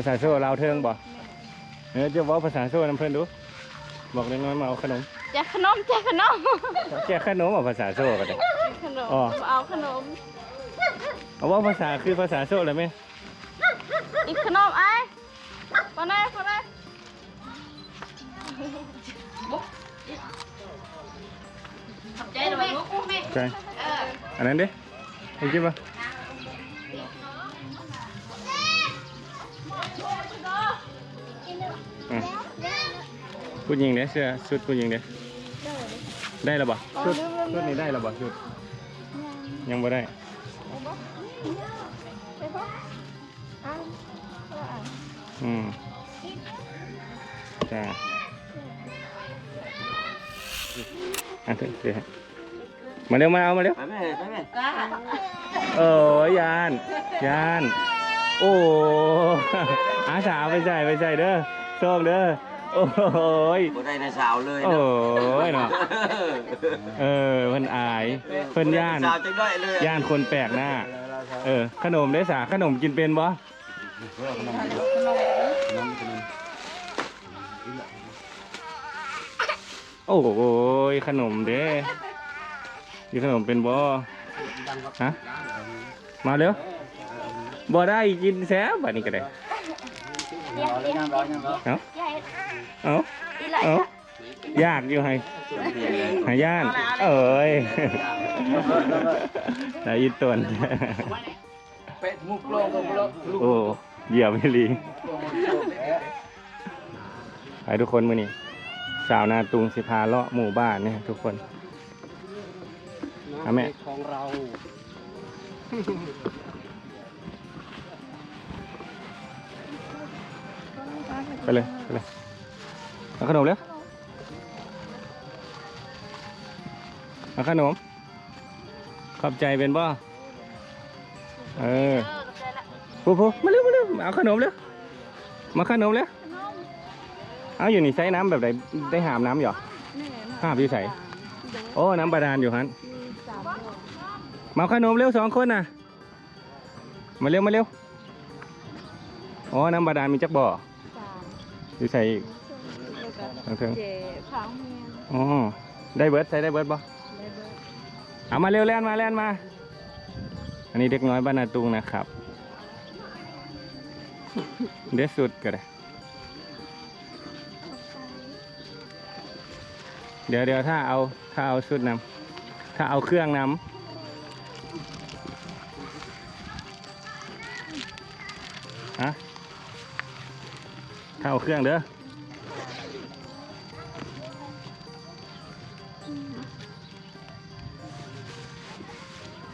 าษาโซ่ลาวเทิงบ่เออจะเว่าภาษาโซ่นำเพิ่นดู บอกเล็กน้อยมาเอาขนมแจกขนมแจกขนมแจกขนมเอาภาษาโซ่ก็ได้ขนมอ๋อเอาขนมเอาว่าภาษาคือภาษาโซ่เลยไหมอีกขนมไอ้ปนไหนปนไหนใจหน่อยลูกอุ้มแม่ใช่อันนั้นดิเห็นจิปะ ผู้หญิงเด้เสื้อชุดผู้หญิงเด้ได้แล้วบ่ชุดชุดนี้ได้แล้วบ่ชุด ยังบ่ได้ไปปะอะอะอืมจ้าอะเถอะเดี๋ยวให้มาเร็วมาเอามาเร็วไปแม่ไปแม่โอ้ยยานยาน โอ้อาสาวไปใส่ไปใส่เด้อ โชคเด้อโอ้ยบ่ได้ในสาวเลยโอ้นะยเนาะเออเพิ่นอายเพิ่นย่านสาวจังได้เลยย่านคนแปลกหน้าเออขนมได้สาขนมกินเป็นบ่โอ้ยขนมเด้กินขนมเป็นบ่ฮะมาเร็วบ่ได้กินแซ่บบัดนี้ก็ได้ เดี๋ยวเดี๋ยวเอ้าใหญ่เอ้าอีไรเอ้ายากอยู่ให้หาย่านเอ้ยแต่อีตนเป็ดมุกโลงกับโลงโอ้เหยียบไม่ลีไปทุกคนมือนี่สาวนาตุงสิพาเลาะหมู่บ้านเนี่ยทุกคนเอาแม่ของเรา ไปเลยไปเลยเอาขนมเร็วเอาขนม ขอบใจเป็นบ่เออเออพูพูมาเร็วมาเร็วเอาขนมเร็วมาขนมเร็วเอาอยู่นี่ใช้น้ำแบบไหนได้หามน้ำอยู่หรอหาบอยู่ใส่โอ้น้ำบาดาลอยู่ฮันมามโลมาขนมเร็วสองคนน่ะ มาเร็วมาเร็วอ๋อน้ำบาดาลมีจักบ่อ อยู่ใส่อีกแล้วก็ทางเทิงเจ็ดพังเมียนอ๋อได้เบิร์ดใส่ได้เบิร์ดบ่ได้เบิดเอามาเร็วแล่นมาแล่นมา อันนี้เด็กน้อยบ้านนาตุงนะครับ เด็ดสุดก็ได้เดี๋ยวเดี๋ยวถ้าเอาถ้าเอาชุดนำถ้าเอาเครื่องนำ เอาเครื่องเด้อ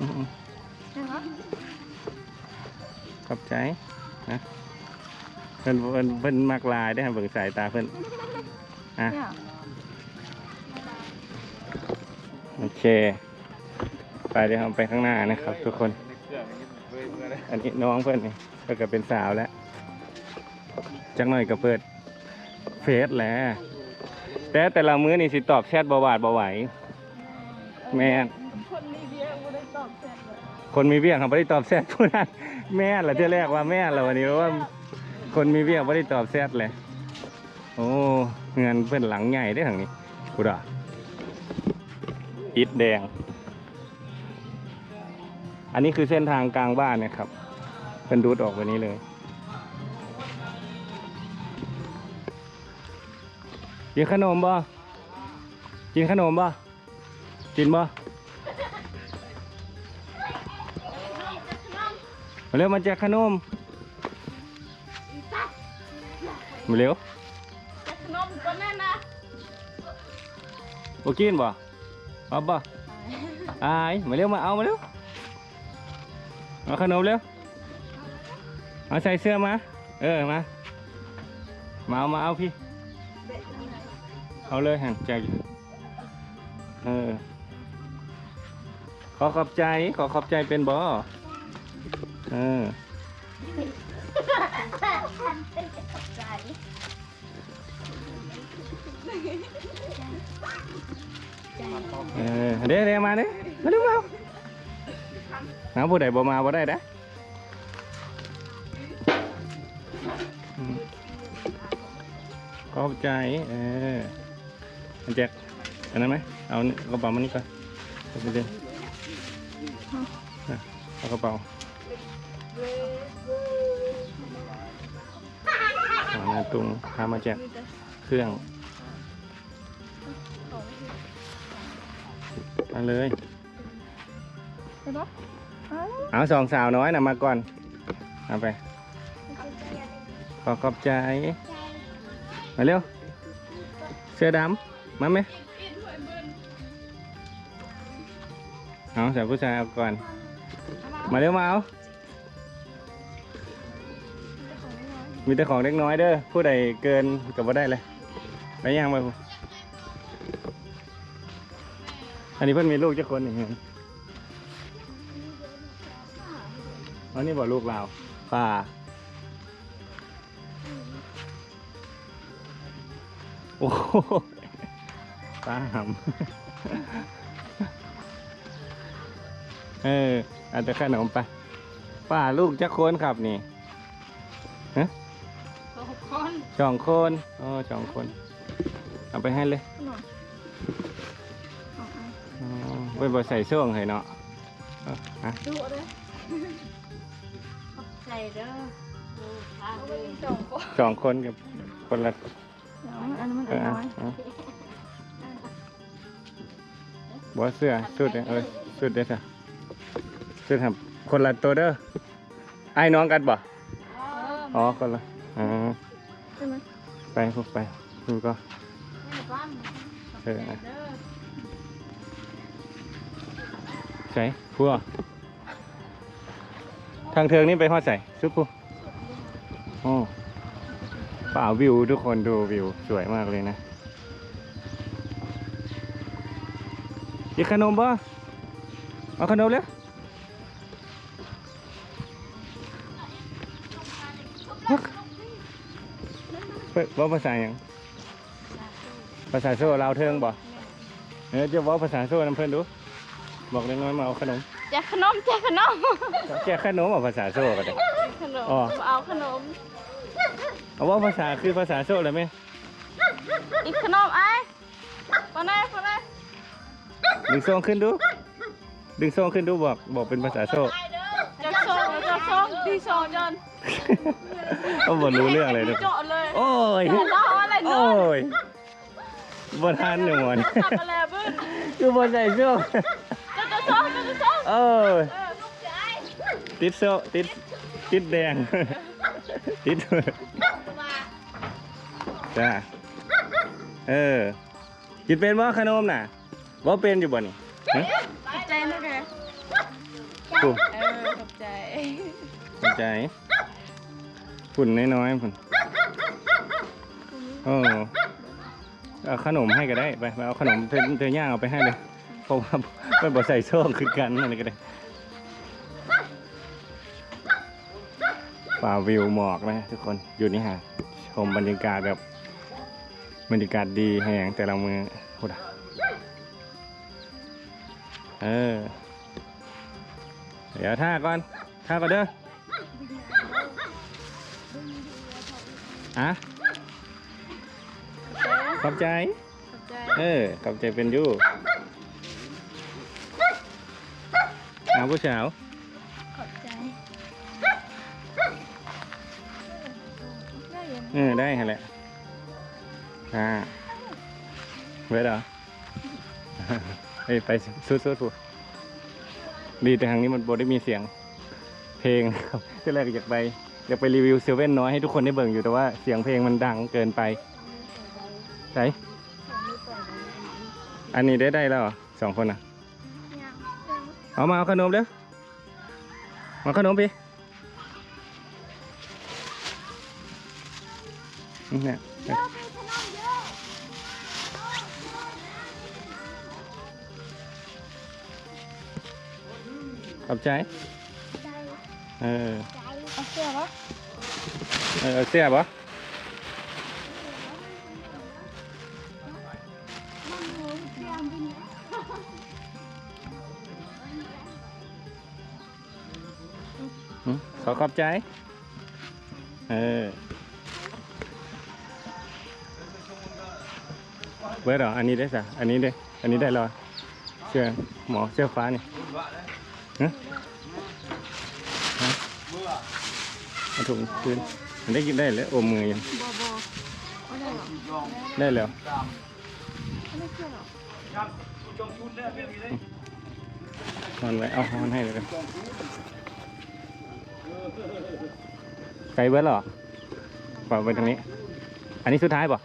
อืมนะคะขอบใจนะเพิ่นเพิ่นเพิ่นมักลายได้อเบิ่งสายตาเพิ่นอะเนี่ยโอเค ไปเดี๋ยวเราไปข้างหน้านะครับ ทุกคน อันนี้น้องเพื่อนนี่เพิ่นก็เป็นสาวแล้ว จักหน่อยก็เปิดเฟซแหล้วแต่แต่ละมื้อนี่สิตอบแชทบ่หวาดบ่ไหว แม่น คนมีเบี้ยไ่ได้ตอบแทเลยคนมีเวียเขาไม่ได้ตอบแชทผู้นั้นแม่นละเที่ยแรกว่าแม่นละวันนี้เพราะว่า คนมีเวียงไม่ได้ตอบแชทเลยโอ้เงินเพื่อนหลังใหญ่ได้อทางนี้กูด่าอิฐแดง อันนี้คือเส้นทางกลางบ้านนะครับ เป็นรูดออกวันนี้เลย กินขนมบ่กินขนมบ่กินบ่มาเร็วมาแจกขนมมาเร็วจะขนมตัวนั้นนะบ่กินบ่เอาบ่อายมาเร็วมาเอามาเร็วเอาขนมเร็วเอาใส่เสื้อมา เออมา มาเอามาเอาพี่ เอาเลยหันใจ เออ ขอขอบใจ ขอขอบใจเป็นบ่เออเออเด้เด้มาเด้มาเร็วมาน้ำผู้ใดบ่มาบ่ได้เด้อขอบใจ เออ อันแจ็คอันนั้นไหมเอากระเป๋ามันนี่ก่อนไปเดินอะเอากระเป๋าเอานาตุงพามาแจกเครื่องมาเลยเอาเอาสองสาวน้อยนะมาก่อนเอาไปขอขอบใจมาเร็วเสื้อดำ มาไหมเอาสาวผู้ชายเอาก่อน มาเร็วมาเอา มีแต่ของเล็กน้อยเด้อ ผู้ใดเกินกับว่าได้เลยไปย่างไปผู้อันนี้เพิ่นมีลูกเจ้าคนนี่เห็นอันนี้บอกลูกเราป่าโอ้ โหตาหำเอออาจจะขนมไปป้าลูกจะโคนครับนี่หกคนสองคนโอ้สองคน เอาไปให้เลยขนมเอาเอาอ๋อไว้บ่ใส่ช่วงให้เนาะเอาอะดูเลยขอบใจเด้อดูทางเอาไปเลยสองคนสองคนกับคนละเดี๋ยวอันนี้มันเออันอน้อย เอาบ่เสื้อสุดเนี่ยเออสุดเด้อจ้ะสุดครับคนละตัวเด้อไอ้น้องกันบ่อ๋อคนละอ๋อใช่ไหมไปพวกไปดูก็แม่บ้านขอบใจเออเด้อใส่พัวทางเทิงนี่ไปฮอดใส่ซุปพูโอ้ป่าวิวทุกคนดูวิวสวยมากเลยนะ อีกขนมบ่เอาขนมเลยฮักเปิดว่าภาษาหยังภาษาโซ่ลาวเทิงบ่เออจะเว่าภาษาโซ่นำเพื่อนดู บอกเล็กน้อยมาเอาขนมแจกขนมแจกขนมแจกขนมเอาภาษาโซ่กันเลยขนมอ๋อเอาขนมเอาว่าภาษาคือภาษาโซ่เลยไหมอีกขนมไอ้ปนไหนปนไหน ดึงโซ่ขึ้นดู ดึงโซ่ขึ้นดูบอกบอกเป็นภาษาโซ่จะโซงจะโซงดีโซงจนเขาบอกรู้เรื่องเลยทุกคนเจาะเลยโอ้ยเล่าอะไรโอ้นู่นยบนทันหนึ่งวันทำอะไรบึ้นคือบนใส่โซ่จะจะโซงจะจะโซงโอ้ยเออลูกใจติดโซ่ติดติดแดงติดจ้าเออกินเป็นว่าขนมน่ะ ว่าเป็นอยู่บ่นี่ฮะขอบใจนะแกกูเออขอบใจสนใจฝุ่นน้อยๆฝุ่นโอ้เอาขนมให้ก็ได้ไปไปเอาขนมเธอเธอย่างเอาไปให้เลยเพราะว่าไม่บอกใส่โซ่คือกันอะไรก็ได้ป่าวิวหมอกนะทุกคนอยู่นี่ฮะชมบรรยากาศแบบบรรยากาศดีแหงแต่ละมือ เออ เดี๋ยวท่าก่อนท่าก่อนเด้ออะขอบใจขอบใจเออขอบใจเป็นอยูเอาผู้สาวขอบใจได้ยังเออ ได้ฮะแหละอ่าเวทเหรอ เฮ้ยไปสุดๆสุดดีแต่ทางนี้มันบได้มีเสียงเพลงครับที่แรกอยากไปอยากไปรีวิวเซเว่นน้อยให้ทุกคนได้เบิ่งอยู่แต่ว่าเสียงเพลงมันดังเกินไปไหนอันนี้ได้ได้แล้วเหรอสองคนอะเอามาเอาขนมเร็วมาขนมพี่เนี่ย ขอบใจ เออ เอเสื้อปะเอออาเสียบ่หึขอขอบใจ เออ เบิร์เหรออันนี้ได้สะอันนี้ได้ อันนี้ได้รอเสื้อหมอเสื้อฟ้านี่ ฮะเอาถุงคืนมันได้กินได้เลยอมมือยังได้แล้วไม่เชื่อหอนไว้เอานอนให้เลยกันไกลเบิร์ดหรอฝากไปตรงนี้ อันนี้สุดท้ายป่ะ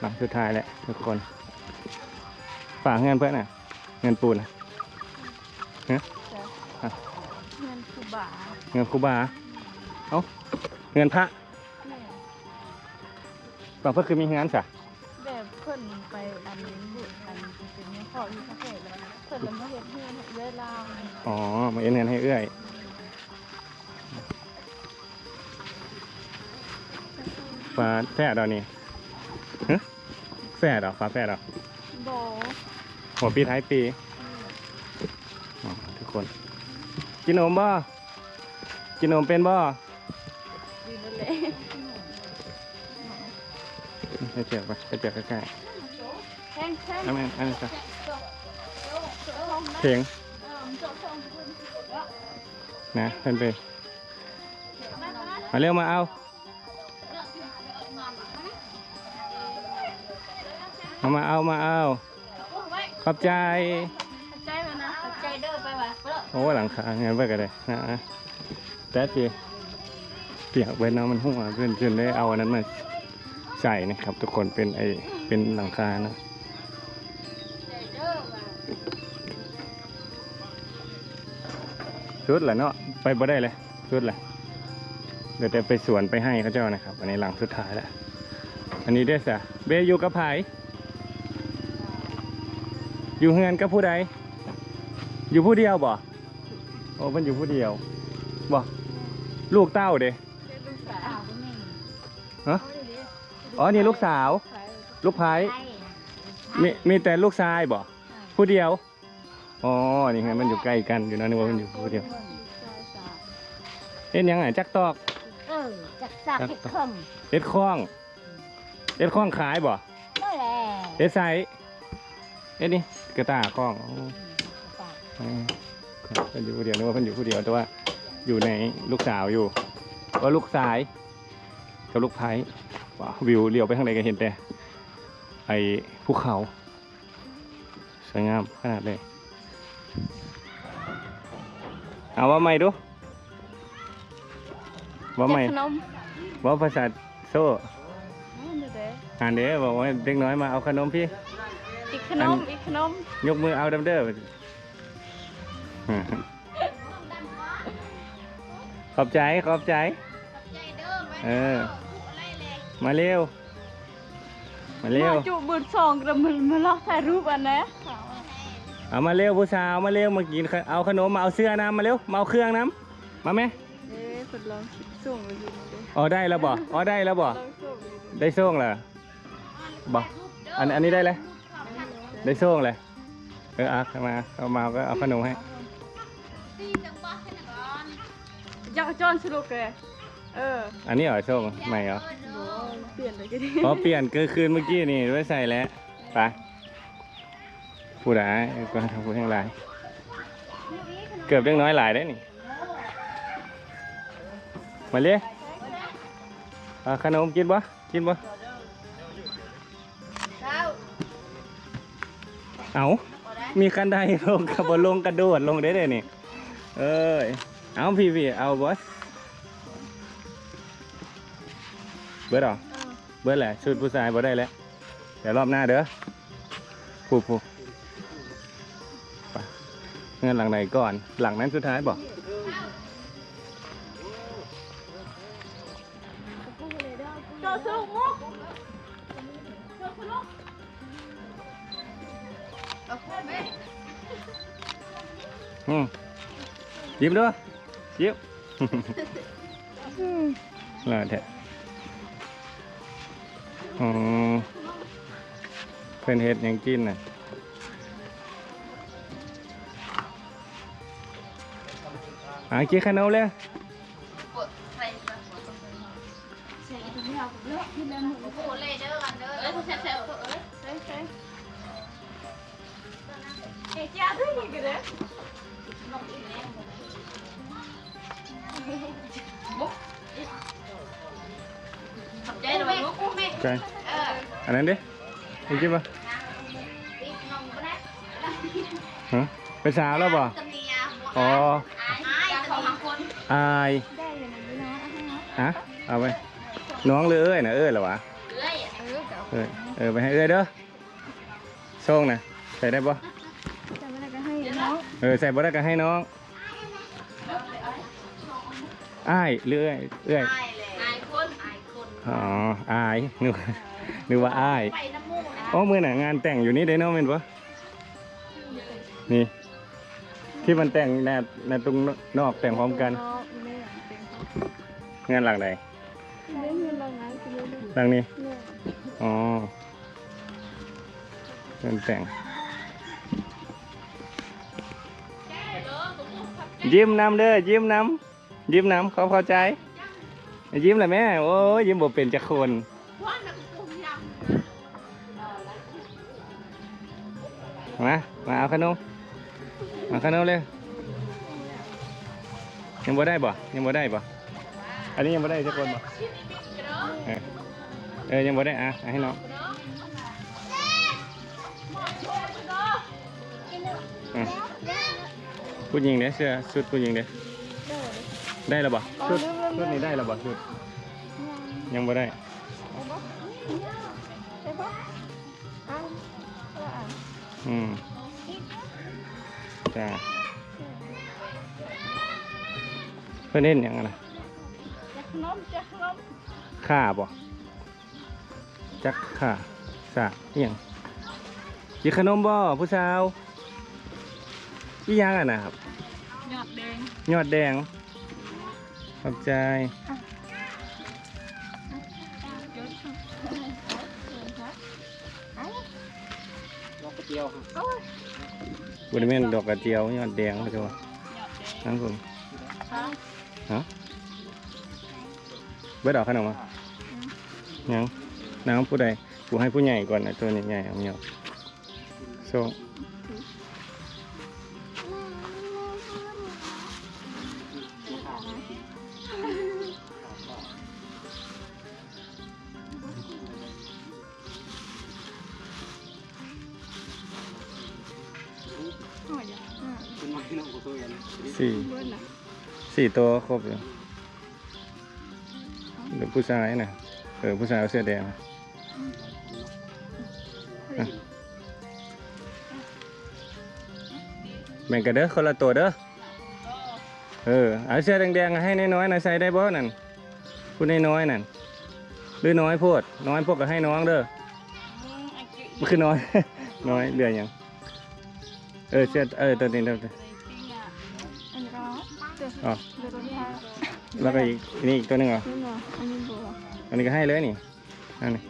หลังสุดท้ายแหละทุกคนฝากเงินเพื่อนน่ะ เงินปูนน่ะ บาเงินครูบาเอ้าเงินพระแม่บางเพื่อคือมีงานสะแบบเพิ่นไปอันนี้บุญอันเป็นเนี่ยขออยู่ประเทศแล้วเพิ่นละมาเฮ็ดเฮือนเวลาอ๋อมาเอ็นเงินให้เอื้อยฟ้าแฝดเอานี่ฮะแฝดเหรอฟ้าแฝดเหรอบ่หัวปีท้ายปีอ๋อทุกคน กินนมบ่ กินนมเป็นบ่ดีนั่นแหละให้เจียบไปให้เจียบใกล้แท่งแท่งๆอันนี้อันนี้จ้ะเพลงนะเพิ่นไปมาเร็วมาเอา มามาเอามาเอา ขอบใจ ใจมันนะใจเด้อไปว่ะ โอ้หลังคาเงี้ยเบิกกันเลยนะ แต่จีเปียกไว้น้ำมันหัวขึ้นจนได้เอาอันนั้นมาใส่นะครับ ทุกคนเป็นไอเป็นหลังคานะชุดแหละเนาะไปบ่ได้เลยชุดแหละเดี๋ยวจะไปสวนไปให้เขาเจ้านะครับ อันนี้หลังสุดท้ายแล้วอันนี้เด้สะเบอยู่กับไผอยู่เฮือนกับผู้ใดอยู่ผู้เดียวบ่โอ้มันอยู่ผู้เดียวบ่ ลูกเต้าเด้เป็นลูกสาวอ้าวบ่แม่นฮะอ๋อนี่ลูกสาว ลูกไผไอ้มีมีแต่ลูกชายบ่ผู้เดียว อ๋อ นี่ไงมันอยู่ใกล้กันอยู่นะนึกว่ามันอยู่ผู้เดียวเอ็นยังไงจักตอก เออจักสักเฮ็ดคมเอ็ดคล้องเอ็ดคล้องขายบ่บ่แลเอ็ดไซเอ็ดนี่กระตายคล้องอ๋ออ๋อมันอยู่ผู้เดียวนึกว่ามันอยู่ผู้เดียวแต่ว่า อยู่ในลูกสาวอยู่ว่าลูกชาย กับลูกไผ่ว้าววิวเลี้ยวไปข้างในก็เห็นแต่ไอ้ภูเขาสวยงามขนาดเลย เอาว่าไม่ดู ว่าไม่ขนมว่าภาษาโซ่นั่นเด้ออ่านเด้อบอกว่าเด็กน้อยมาเอาขนมพี่ อีกขนม อีกขนม ยกมือเอาดำเด้อข อบใจขอบใจเออมาเร็ว มาเร็วมาจุบืนสองกระมันมาลอกถ่ายรูปอันนะเอามาเร็วผู้สาวมาเร็วมากินขเอาขนมมาเอาเสื้อน้ำมาเร็วมาเอาเครื่องน้ำมาไหมเอ๊ะทดลองส่งไปดูดิอ๋อได้แล้วบ่อ๋อได้แล้วบ่ลองส่งไปดูได้ส่งเหรอ บ่อันอันนี้ได้เลย ได้ส่งเลยเออเอามาเอามาก็เอาขนมให้ ยากจอนสรุปเลยเอออันนี้เหรอส่งใหม่เหรอโหเปลี่ยนเลยก็ดีพอเปลี่ยนเกินคืนเมื่อกี้นี่ไว้ใส่แล้วไปพูดหลายก็ทำพูดแห้งหลาย เกือบเล็กน้อยหลายได้นี่ มาเลยเอาขนมกินบ่กินบ่เอามีคันไดลงกับบลงกระโดดลงได้เลยนี่ เอ้ย เอาพี่พี่เอาบอสเบิร์ดเหรอเบิร์ดแหละชุดผู้ชายบ่ได้แล้วเดี๋ยวรอบหน้าเด้อผูผูไปเงินหลังไหนก่อน หลังนั้นสุดท้ายบอกจอสรุปมุกอืมยิ้มด้วย ยิ้มน่าแท้อืมเพื่อนเฮ็ดหยังกินน่ะอะกินขนมเลยใส่ไม่เอาเลือกที่แม่หมูโอ้เลยเด้อกันเด้อเอ้ยคุณแซ่บๆเอ้ยใช่ใช่เอ๊ะจ้าด้วยนี่กันเลย นกอีแม่ขอบใจหน่อยลูกแม่ใช่เอออันนั้นดิอีกจิบปะอีกนมก็ได้ฮ อ๋ออายอายของบางคนอายได้อย่างนี้เนาะฮะเอาไปน้องหรือเอ้ยนะเอ้ยเหรอวะเอ้ยเออเดี๋ยวเออเออไปให้เอ้ยเด้อส่งนะใส่ได้ปะจะไม่ได้ก็ให้น้องเออใส่บ่ได้ก็ให้น้องอ้ายหรือเอ้ยเอ้ยอายเลยอายคนอายคนอ๋ออายนึกว่านึกว่าอ้ายไปน้ำมูกนะอ๋อมือน่ะงานแต่งอยู่นี่เด้เนาะแม่นปะนี่ ที่มันแต่งแนบในตรงนอกแต่งพร้อมกันน้องนี่เป็นงานหลังใดเล่นเงินเราไงคือเล่นหลังนี้เนี่ยอ๋อเงินแต่ง ยิ้มนำเด้อยิ้มนำ ยิ้มน้ำเขาเข้าใจ ยิ้มเลยแม่ โอ้ยยิ้มบ่เป็นจักกุ้งยมา มาเอาขนมมาขนมเลยยังบ่ได้บ่ ยังบ่ได้บ่ อันนี้ยังบ่ได้จะคนบ่ เออยังบ่ได้อะให้น้องผู้หญิงเด้อเสื้อชุดผู้หญิงเด้อ ได้แล้วบ่ชุดชุดนี้ได้แล้วบ่ชุด ยังบ่ได้ใช่ปะอ้าวเอออะอืมจ้าเพื่อนเล่นหยังไงนะจะขนมจะขนมข่าบ่จักข่าสะเอียงกินขนมบ่ผู้สาวอีหยังอะนะครับหยอดแดง ยอดแดง ขอบใจหยอดฮะบริเวณดอกกระเจียวยอดแดงเขาจะว่านั่นฮะเบิดดอกขนมอะยังน้ำผู้ใดกูให้ผู้ใหญ่ก่อนนะตัวใหญ่ๆเอาเมียวส่ สี่ตัวครบอยู่เดี๋ยวผู้ชายนะเออผู้ชายเอาเสื้อแดงนะอะแบ่งกันเด้อคนละตัวเด้อเออเอาเสื้อแดงๆให้น้อยๆหน่อยใส่ได้บ่นั่นผู้น้อยๆนั่นหรือน้อยโพดน้อยพวกก็ให้น้องเด้อมันคือน้อย น้อยเหลือหยังเออเสื้อเออตัวนี้ตัวนี้อันนี้ก็เดี๋ยว อ๋อเดี๋ยวตัวนี้ค่ะแล้วก็อีกนี่อีกตัวหนึงเหรอนี่เนาะอันนี้บัวอันนี้ก็ให้เลยนี่อันนี้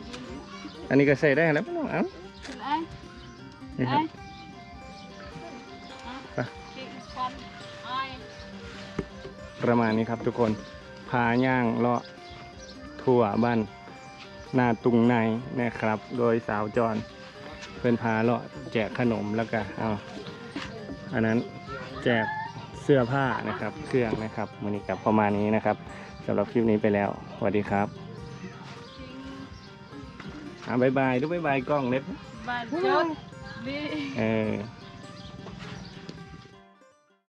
อันนี้ก็ใส่ได้แล้วไม่ต้องเอาเป็นไอ้นี่ครับไปกินกันไอ้ประมาณนี้ครับทุกคนพาย่างเลาะทั่วบ้านนาตุงในนะครับ โดยสาวจรเพื่อนพาเลาะแจกขนมแล้วก็เอาอันนั้นแจก เสื้อผ้านะครับ เครื่องนะครับมันนี้กับประมาณนี้นะครับสำหรับคลิปนี้ไปแล้วสวัสดีครับอ่าบายบายดูบายบายกล้องเล็บบ้านจดดีเออ